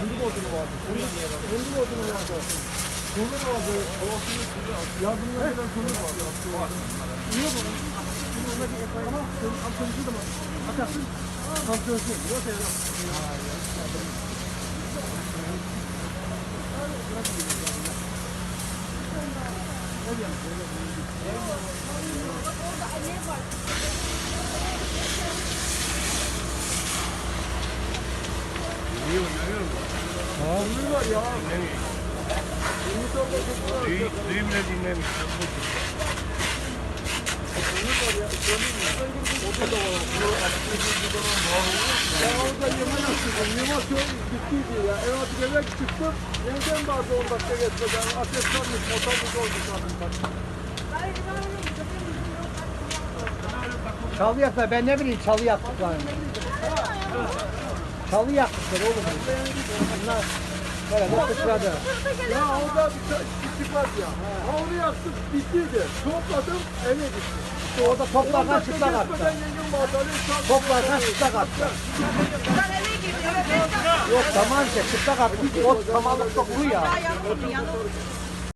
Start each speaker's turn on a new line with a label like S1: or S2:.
S1: Gündüz otunu vardı. Gündüz otunu vardı. Kömür vardı. Yardımlar eden kömür vardı. Niye bu? Şimdi ona bir yapayım. Ama kömürcü de var. Atarsın. Kalkıyorsun. Yok evde. Ne yapayım? Ya. Kömür var ya. Ümit abla çok var.
S2: Düğüm ne dinlemiş?
S1: Var ya. Kömür var. Orada da var. Ben orada yemek yaptım. Yemek çok bittiydi ya. Ev atıp eve çıktım. Yeniden vardı 10 dakika geçmeden. Ateş varmış. Motorumuz oldu zaten.
S3: Çalı yaktılar. Ben ne bileyim çalı yaktıklar. Çalı yaktıklar oğlum. Bunlar böyle sıçradı.
S1: Ya orada bir ta- küçük var ya. Havlu yaktım. Bittiydi. Topladım. Eve gittim.
S3: İşte orada toplarken çıplak attı. Toplarken çıplak attı. Yok tamam işte çıplak attı. O samanlıkta kuru ya.
S4: Yanık, yanık.